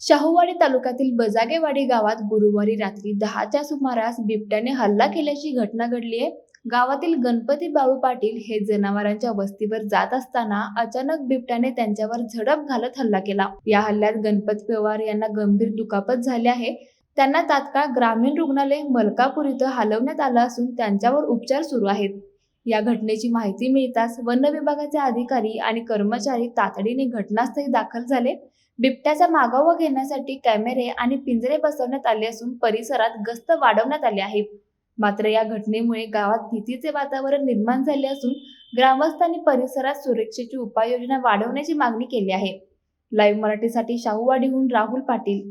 शाहूवाडी तालुक्यातील बजागेवाडी गावात गुरुवारी रात्री दहाच्या सुमारास बिबट्याने हल्ला केल्याची घटना घडली आहे. गावातील गणपती बाळू पाटील हे जनावरांच्या वस्तीवर जात असताना अचानक बिबट्याने त्यांच्यावर झडप घालत हल्ला केला. या हल्ल्यात गणपती पवार यांना गंभीर दुखापत झाली आहे. त्यांना तात्काळ ग्रामीण रुग्णालय मलकापूर इथं हलवण्यात आलं असून त्यांच्यावर उपचार सुरू आहेत. या घटनेची माहिती मिळताच वन विभागाचे अधिकारी आणि कर्मचारी तातडीने घटनास्थळी दाखल झाले. बिबट्याचा मागोवा घेण्यासाठी कॅमेरे आणि पिंजरे बसवण्यात आले असून परिसरात गस्त वाढवण्यात आली आहे. मात्र या घटनेमुळे गावात भीतीचे वातावरण निर्माण झाले असून ग्रामस्थांनी परिसरात सुरक्षेची उपाययोजना वाढवण्याची मागणी केली आहे. लाईव्ह मराठीसाठी शाहूवाडीहून राहुल पाटील.